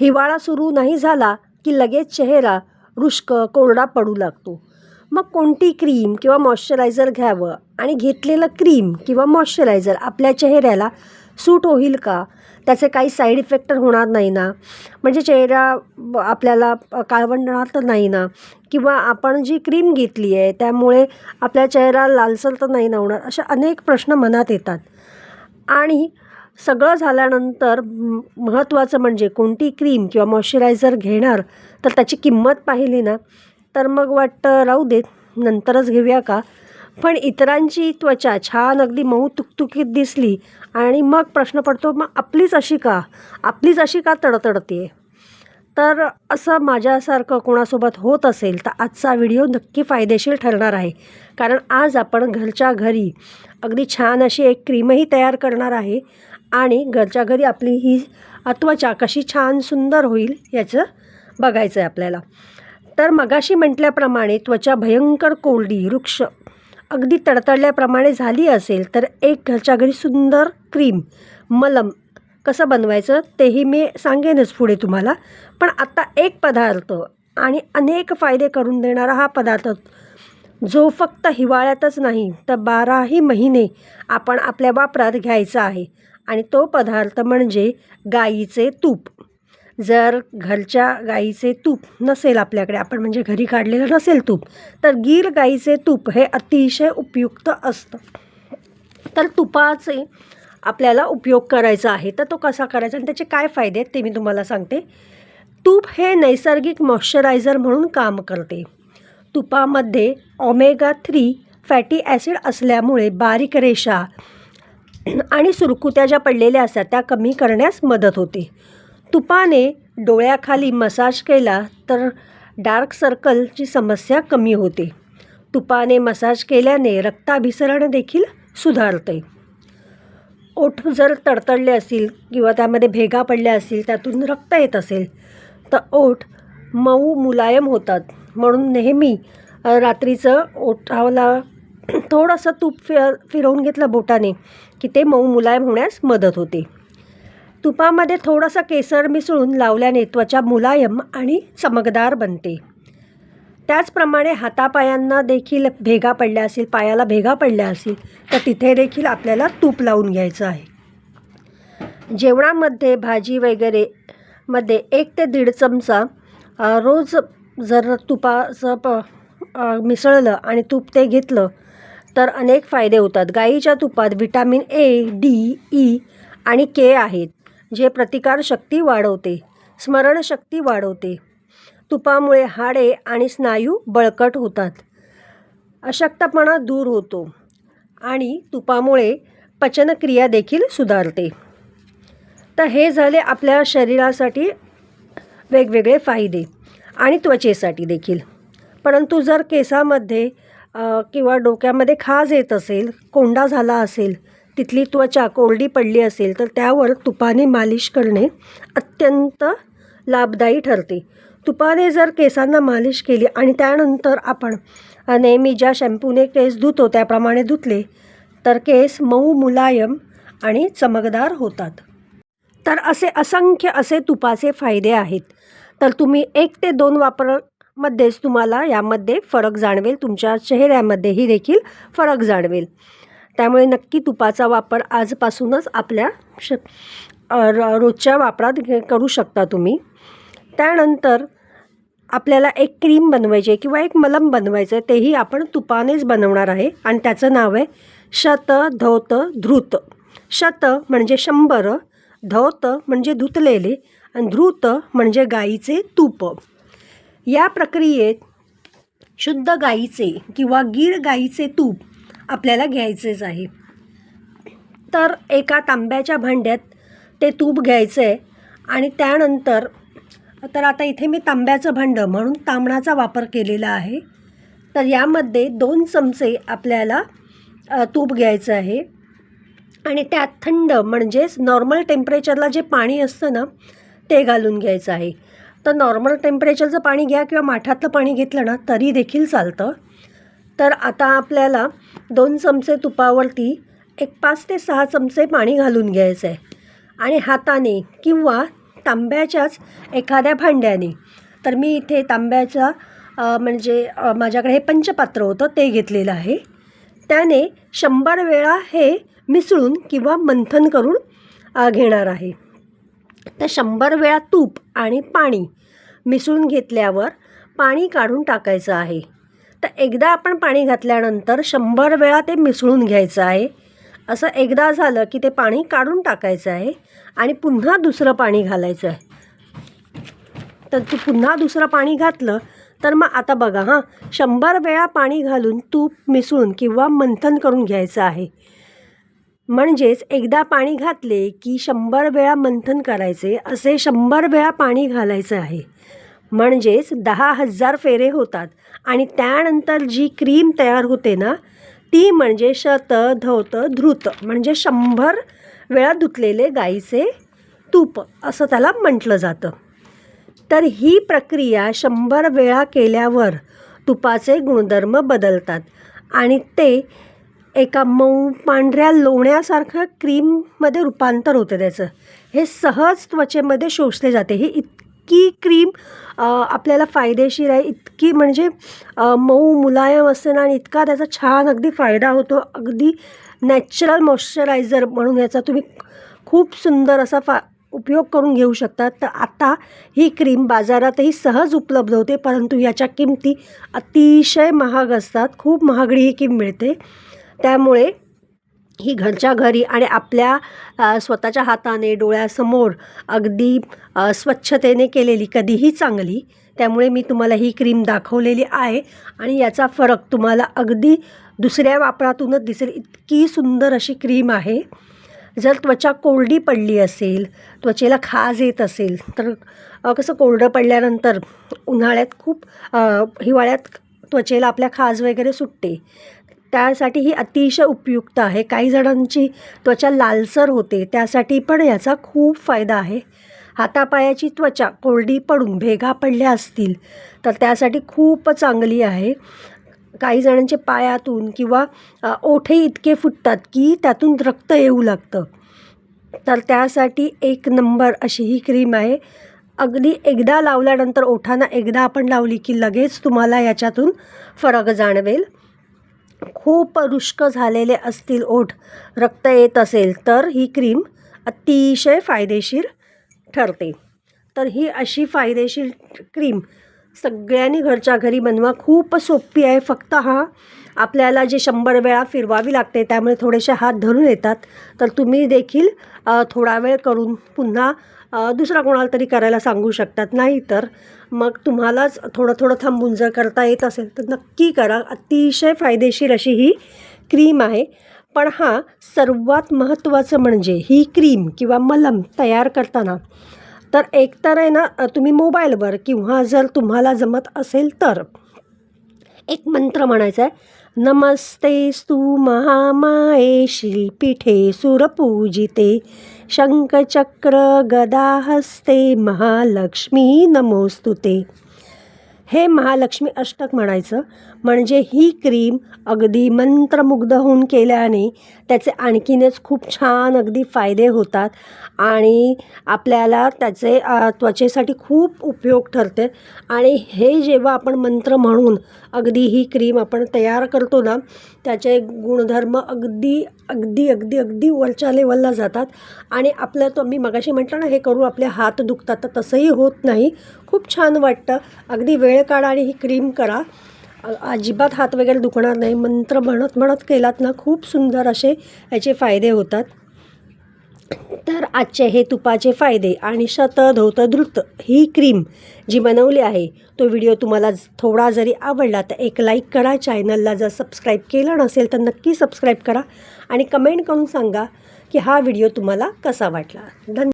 हिवाळा सुरू नाही झाला की लगेच चेहरा रुष्क कोरडा पडू लागतो. मग कोणती क्रीम किंवा मॉइश्चरायझर घ्यावं आणि घेतलेलं क्रीम किंवा मॉइश्चरायझर आपल्या चेहऱ्याला सूट होईल का? त्याचे काही साईड इफेक्ट होणार नाही ना? म्हणजे चेहरा आपल्याला काळवंडणार तर नाही ना? किंवा आपण जी क्रीम घेतली आहे त्यामुळे आपल्या चेहरा लालसर तर नाही ना होणार? अशा अनेक प्रश्न मनात येतात. आणि सगळं झाल्यानंतर महत्त्वाचं म्हणजे कोणती क्रीम किंवा मॉइश्चरायझर घेणार तर त्याची किंमत पाहिली ना तर मग वाटतं राहू देत नंतरच घेऊया का? पण इतरांची त्वचा छान अगदी मऊ तुकतुकीत दिसली आणि मग प्रश्न पडतो मग आपलीच अशी का? आपलीच अशी का तडतडते तर असं माझ्यासारखं कोणासोबत होत असेल तर आजचा व्हिडिओ नक्की फायदेशीर ठरणार आहे. कारण आज आपण घरच्या घरी अगदी छान अशी एक क्रीमही तयार करणार आहे. आणि घरच्या घरी आपली ही त्वचा कशी छान सुंदर होईल याचं बघायचं आहे आपल्याला. तर मगाशी म्हटल्याप्रमाणे त्वचा भयंकर कोरडी वृक्ष अगदी तडतडल्याप्रमाणे झाली असेल तर एक घरच्या घरी सुंदर क्रीम मलम कसं बनवायचं तेही मी सांगेनच पुढे तुम्हाला. पण आत्ता एक पदार्थ आणि अनेक फायदे करून देणारा हा पदार्थ. जो फक्त हिवाळ्यातच नाही तर बाराही महिने आपण आपल्या वापरात घ्यायचा आहे. आणि तो पदार्थ म्हणजे गाईचे तूप. जर घरच्या गाईचे तूप नसेल आपल्याकडे आपण म्हणजे घरी काढलेलं नसेल तूप तर गीर गाईचे तूप हे अतिशय उपयुक्त असतं. तर तुपाचे आपल्याला उपयोग करायचा आहे तर तो कसा करायचा आणि त्याचे काय फायदे आहेत ते मी तुम्हाला सांगते. तूप हे नैसर्गिक मॉइश्चरायझर म्हणून काम करते. तुपामध्ये ओमेगा थ्री फॅटी ॲसिड असल्यामुळे बारीक रेषा आणि सुरकुत्या ज्या पडलेल्या असतात त्या कमी करण्यास मदत होते. तुपाने डोळ्याखाली मसाज केला तर डार्क सर्कलची समस्या कमी होते. तुपाने मसाज केल्याने रक्ताभिसरण देखील सुधारते. ओठ जर तडतडले असतील किंवा त्यामध्ये भेगा पडल्या असतील त्यातून रक्त येत असेल तर ओठ मऊ मुलायम होतात. म्हणून नेहमी रात्रीचं ओठाला थोडंसं तूप फि फिरवून घेतलं बोटाने की ते मऊ मुलायम होण्यास मदत होते. तुपामध्ये थोडंसं केसर मिसळून लावल्याने त्वचा मुलायम आणि चमकदार बनते. त्याचप्रमाणे हातापायांना देखील भेगा पडल्या असतील पायाला भेगा पडल्या असतील तर तिथे देखील आपल्याला तूप लावून घ्यायचं आहे. जेवणामध्ये भाजी वगैरे मध्ये एक ते दीड चमचा रोज जर तुपाचं प मिसळलं आणि तूप ते घेतलं तर अनेक फायदे होतात. गाईच्या तुपात विटॅमिन ए डी ई आणि के आहेत जे प्रतिकारशक्ती वाढवते स्मरणशक्ती वाढवते. तुपामुळे हाडे आणि स्नायू बळकट होतात. अशक्तपणा दूर होतो आणि तुपामुळे पचनक्रिया देखील सुधारते. तर हे झाले आपल्या शरीरासाठी वेगवेगळे फायदे आणि त्वचेसाठी देखील. परंतु जर केसामध्ये किंवा डोक्यामध्ये खाज येत असेल कोंडा झाला असेल तिथली त्वचा कोरडी पडली असेल तर त्यावर तुपाने मालिश करणे अत्यंत लाभदायी ठरते. तुपाने जर केसांना मालिश केली आणि त्यानंतर आपण नेहमी ज्या शॅम्पूने केस धुतो त्याप्रमाणे धुतले तर केस मऊ मुलायम आणि चमकदार होतात. तर असे असंख्य असे तुपाचे फायदे आहेत. तर तुम्ही एक ते दोन वापर मध्येच तुम्हाला यामध्ये फरक जाणवेल तुमच्या चेहऱ्यामध्येही देखील फरक जाणवेल. त्यामुळे नक्की तुपाचा वापर आजपासूनच आपल्या श र- रोजच्या वापरात घे करू शकता तुम्ही. त्यानंतर आपल्याला एक क्रीम बनवायची आहे किंवा एक मलम बनवायचं आहे तेही आपण तुपानेच बनवणार आहे. आणि त्याचं नाव आहे शत धौत धृत. शत म्हणजे शंभर धौत म्हणजे धुतलेले आणि धृत म्हणजे गाईचे तूप. या प्रक्रियेत शुद्ध गाईचे किंवा गीर गाईचे तूप आपल्याला घ्यायचेच आहे. तर एका तांब्याच्या भांड्यात ते तूप घ्यायचं आहे आणि त्यानंतर तर आता इथे मी तांब्याचं भांडं म्हणून तांबणाचा वापर केलेला आहे. तर यामध्ये दोन चमचे आपल्याला तूप घ्यायचं आहे. आणि त्यात थंड म्हणजेच नॉर्मल टेम्परेचरला जे पाणी असतं ना ते घालून घ्यायचं आहे. तर नॉर्मल टेम्परेचरचं पाणी घ्या किंवा माठातलं पाणी घेतलं ना तरी देखील चालतं. तर आता आपल्याला दोन चमचे तुपावरती एक पाच ते सहा चमचे पाणी घालून घ्यायचं आहे आणि हाताने किंवा तांब्याच्याच एखाद्या भांड्याने. तर मी इथे तांब्याचा म्हणजे माझ्याकडे हे पंचपात्र होतं ते घेतलेलं आहे. त्याने शंभर वेळा हे मिसळून किंवा मंथन करून घेणार आहे. तर शंभर वेळा तूप आणि पाणी मिसळून घेतल्यावर पाणी काढून टाकायचं आहे. तर एकदा आपण पाणी घातल्यानंतर शंभर वेळा ते मिसळून घ्यायचं आहे. असं एकदा झालं की ते पाणी काढून टाकायचं आहे आणि पुन्हा दुसरं पाणी घालायचं आहे. तर तू पुन्हा दुसरं पाणी घातलं तर मग आता बघा हां. शंभर वेळा पाणी घालून तूप मिसळून किंवा मंथन करून घ्यायचं आहे. म्हणजेच एकदा पाणी घातले की शंभर वेळा मंथन करायचे असे शंभर वेळा पाणी घालायचं आहे. म्हणजेच दहा हजार फेरे होतात आणि त्यानंतर जी क्रीम तयार होते ना ती म्हणजे शत धवत धृत म्हणजे शंभर वेळा धुतलेले गाईचे तूप असं त्याला म्हटलं जातं. तर ही प्रक्रिया शंभर वेळा केल्यावर तुपाचे गुणधर्म बदलतात आणि ते एका मऊ पांढऱ्या लोण्यासारखं क्रीममध्ये रूपांतर होतं त्याचं. हे सहज त्वचेमध्ये शोषले जाते. ही इतकी क्रीम आपल्याला फायदेशीर आहे. इतकी म्हणजे मऊ मुलायम असते ना आणि इतका त्याचा छान अगदी फायदा होतो. अगदी नॅचरल मॉइश्चरायझर म्हणून याचा तुम्ही खूप सुंदर असा फा उपयोग करून घेऊ शकतात तर आता ही क्रीम बाजारातही सहज उपलब्ध होते परंतु याच्या किमती अतिशय महाग असतात. खूप महागडी ही क्रीम मिळते. त्यामुळे ही घरच्या घरी आणि आपल्या स्वतःच्या हाताने डोळ्यासमोर अगदी स्वच्छतेने केलेली कधीही चांगली त्यामुळे मी तुम्हाला ही क्रीम दाखवलेली आहे आणि याचा फरक तुम्हाला अगदी दुसऱ्या वापरातूनच दिसेल. इतकी सुंदर अशी क्रीम आहे. जर त्वचा कोरडी पडली असेल त्वचेला खाज येत असेल तर कसं कोरडं पडल्यानंतर उन्हाळ्यात खूप हिवाळ्यात त्वचेला आपल्या खाज वगैरे सुटते. त्यासाठी ही अतिशय उपयुक्त आहे. काही जणांची त्वचा लालसर होते त्यासाठी पण याचा खूप फायदा आहे. हातापायाची त्वचा कोरडी पडून भेगा पडल्या असतील तर त्यासाठी खूप चांगली आहे. काही जणांचे पायातून किंवा ओठे इतके फुटतात की त्यातून रक्त येऊ लागतं. तर त्यासाठी एक नंबर अशी ही क्रीम आहे. अगदी एकदा लावल्यानंतर ओठांना एकदा आपण लावली की लगेच तुम्हाला याच्यातून फरक जाणवेल. खूप रुष्क झालेले असतील ओठ रक्त येत असेल तर ही क्रीम अतिशय फायदेशीर ठरते. तर ही अशी फायदेशीर क्रीम सगळ्यांनी घरच्या घरी बनवा. खूप सोपी आहे. फक्त हा आपल्याला जे शंभर वेळा फिरवावी लागते त्यामुळे थोडेसे हात धरून येतात. तर तुम्ही देखील थोडा वेळ करून पुन्हा दुसरा कोणाला तरी करायला सांगू शकतात. नाही तर मग तुम्हालाच थोडं थोडं थांबून जर करता येत असेल तर नक्की करा. अतिशय फायदेशीर अशी ही क्रीम आहे. पण हा सर्वात महत्त्वाचं म्हणजे ही क्रीम किंवा मलम तयार करताना तर एकतर आहे ना तुम्ही मोबाईलवर किंवा जर तुम्हाला जमत असेल तर एक मंत्र म्हणायचा आहे नमस्तेस्तु महामाये श्रीपीठे सुरपूजिते शङ्खचक्रगदाहस्ते गदा हस्ते महालक्ष्मी नमोस्तुते हे महालक्ष्मी अष्टक म्हणायचं. म्हणजे ही क्रीम अगदी मंत्रमुग्ध होऊन केल्याने त्याचे आणखीनच खूप छान अगदी फायदे होतात आणि आपल्याला त्याचे त्वचेसाठी खूप उपयोग ठरते. आणि हे जेव्हा आपण मंत्र म्हणून अगदी ही क्रीम आपण तयार करतो ना त्याचे गुणधर्म अगदी अगदी अगदी अगदी वरच्या लेवलला जातात. आणि आपलं तो मी मगाशी म्हटलं ना हे करून आपले हात दुखतात तर तसंही होत नाही. खूप छान वाटतं. अगदी वेळ काढा आणि ही क्रीम करा. अजिबात हात वगैरे दुखणार नाही. मंत्र म्हणत म्हणत केलात ना खूप सुंदर असे याचे फायदे होतात. तर आजचे हे तुपाचे फायदे आणि शत धौत धृत ही क्रीम जी बनवली आहे तो व्हिडिओ तुम्हाला थोडा जरी आवडला तर एक लाईक करा चॅनलला जर सबस्क्राईब केलं नसेल तर नक्की सबस्क्राईब करा आणि कमेंट करून सांगा की हा व्हिडिओ तुम्हाला कसा वाटला. धन्यवाद